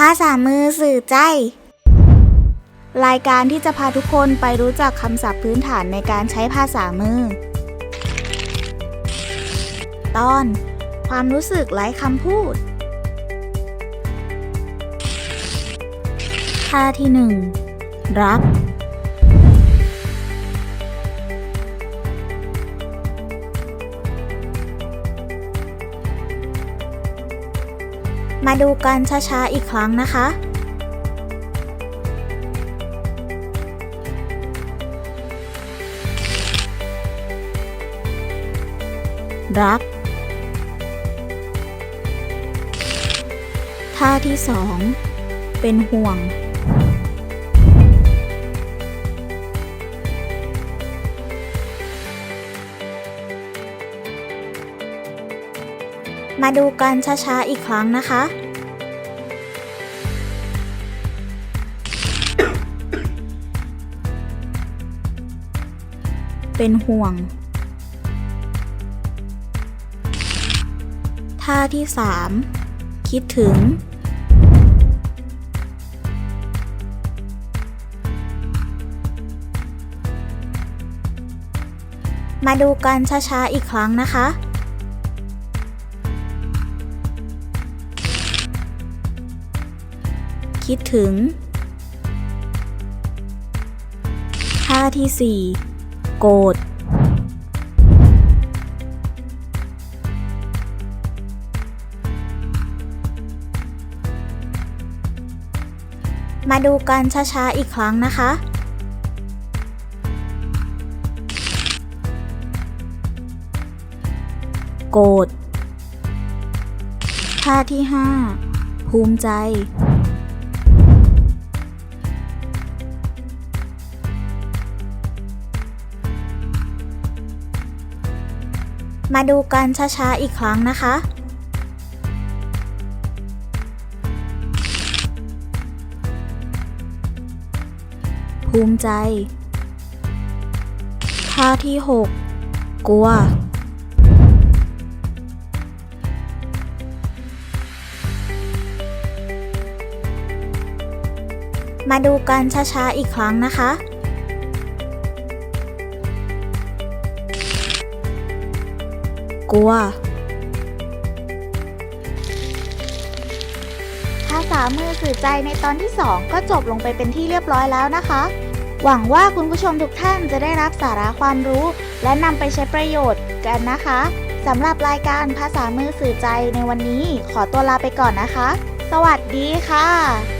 ภาษามือสื่อใจ รายการที่จะพาทุกคนไปรู้จักคำศัพท์พื้นฐานในการใช้ภาษามือ ตอน ความรู้สึกไร้คำพูดท่าที่หนึ่งรัก มาดูกันช้าๆอีกครั้งนะคะ รัก ท่าที่สอง เป็นห่วง มาดูกันช้าๆอีกครั้งนะคะ เป็นห่วง ท่าที่สามคิดถึง มาดูกันช้าๆอีกครั้งนะคะ คิดถึง ท่าที่สี่โกรธมาดูกันช้าๆอีกครั้งนะคะ โกรธท่าที่ห้าภูมิใจ มาดูกันช้าๆอีกครั้งนะคะ ภูมิใจท่าที่ 6 กลัว มาดูกันช้าๆอีกครั้งนะคะ กลัว ภาษามือสื่อใจในตอนที่ 2 ก็จบลงไปเป็นที่เรียบร้อยแล้วนะคะ หวังว่าคุณผู้ชมทุกท่านจะได้รับสาระความรู้ และนำไปใช้ประโยชน์กันนะคะสำหรับรายการภาษามือสื่อใจในวันนี้ ขอตัวลาไปก่อนนะคะ สวัสดีค่ะ